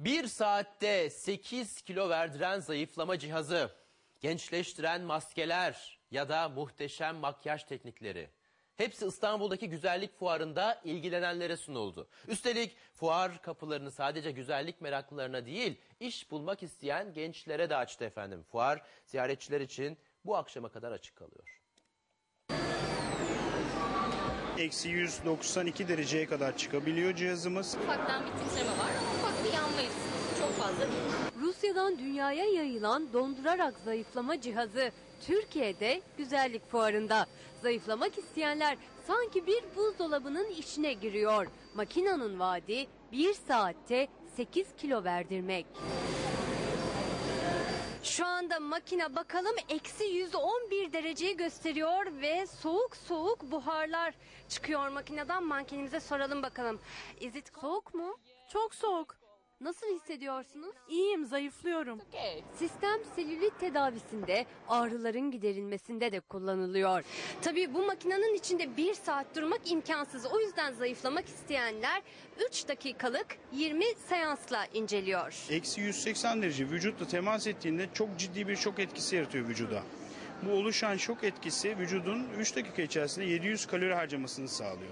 Bir saatte 8 kilo verdiren zayıflama cihazı, gençleştiren maskeler ya da muhteşem makyaj teknikleri. Hepsi İstanbul'daki güzellik fuarında ilgilenenlere sunuldu. Üstelik fuar kapılarını sadece güzellik meraklılarına değil, iş bulmak isteyen gençlere de açtı efendim. Fuar ziyaretçiler için bu akşama kadar açık kalıyor. Eksi 192 dereceye kadar çıkabiliyor cihazımız. Ufaktan bir titreme var hissi. Çok fazla değil. Rusya'dan dünyaya yayılan dondurarak zayıflama cihazı Türkiye'de güzellik fuarında. Zayıflamak isteyenler sanki bir buzdolabının içine giriyor. Makinanın vaadi bir saatte 8 kilo verdirmek. Şu anda makine bakalım eksi 111 dereceyi gösteriyor ve soğuk soğuk buharlar çıkıyor makineden. Mankenimize soralım bakalım. Is it soğuk mu? Çok soğuk. Nasıl hissediyorsunuz? İyiyim, zayıflıyorum. Okay. Sistem selülit tedavisinde, ağrıların giderilmesinde de kullanılıyor. Tabii bu makinenin içinde bir saat durmak imkansız. O yüzden zayıflamak isteyenler 3 dakikalık 20 seansla inceliyor. Eksi 180 derece vücutla temas ettiğinde çok ciddi bir şok etkisi yaratıyor vücuda. Bu oluşan şok etkisi vücudun 3 dakika içerisinde 700 kalori harcamasını sağlıyor.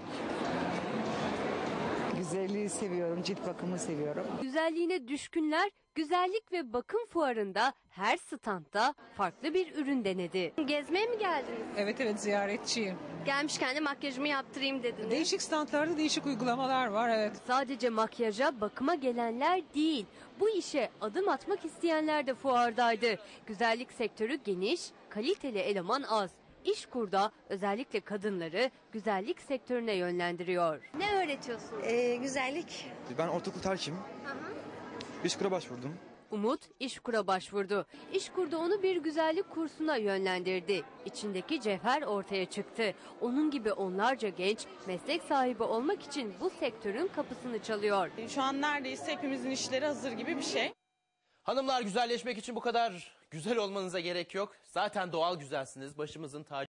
Güzelliği seviyorum, cilt bakımı seviyorum. Güzelliğine düşkünler güzellik ve bakım fuarında her standta farklı bir ürün denedi. Gezmeye mi geldiniz? Evet evet ziyaretçiyim. Gelmişken de makyajımı yaptırayım dediniz. Değişik standlarda değişik uygulamalar var evet. Sadece makyaja, bakıma gelenler değil, bu işe adım atmak isteyenler de fuardaydı. Güzellik sektörü geniş, kaliteli eleman az. İşkur'da özellikle kadınları güzellik sektörüne yönlendiriyor. Ne öğretiyorsunuz? Ee, güzellik. Ben ortaokul terkim. İşkur'a başvurdum. Umut İşkur'a başvurdu. İşkur da onu bir güzellik kursuna yönlendirdi. İçindeki cevher ortaya çıktı. Onun gibi onlarca genç meslek sahibi olmak için bu sektörün kapısını çalıyor. Şu an neredeyse hepimizin işleri hazır gibi bir şey. Hanımlar güzelleşmek için bu kadar güzel olmanıza gerek yok. Zaten doğal güzelsiniz. Başımızın tacı.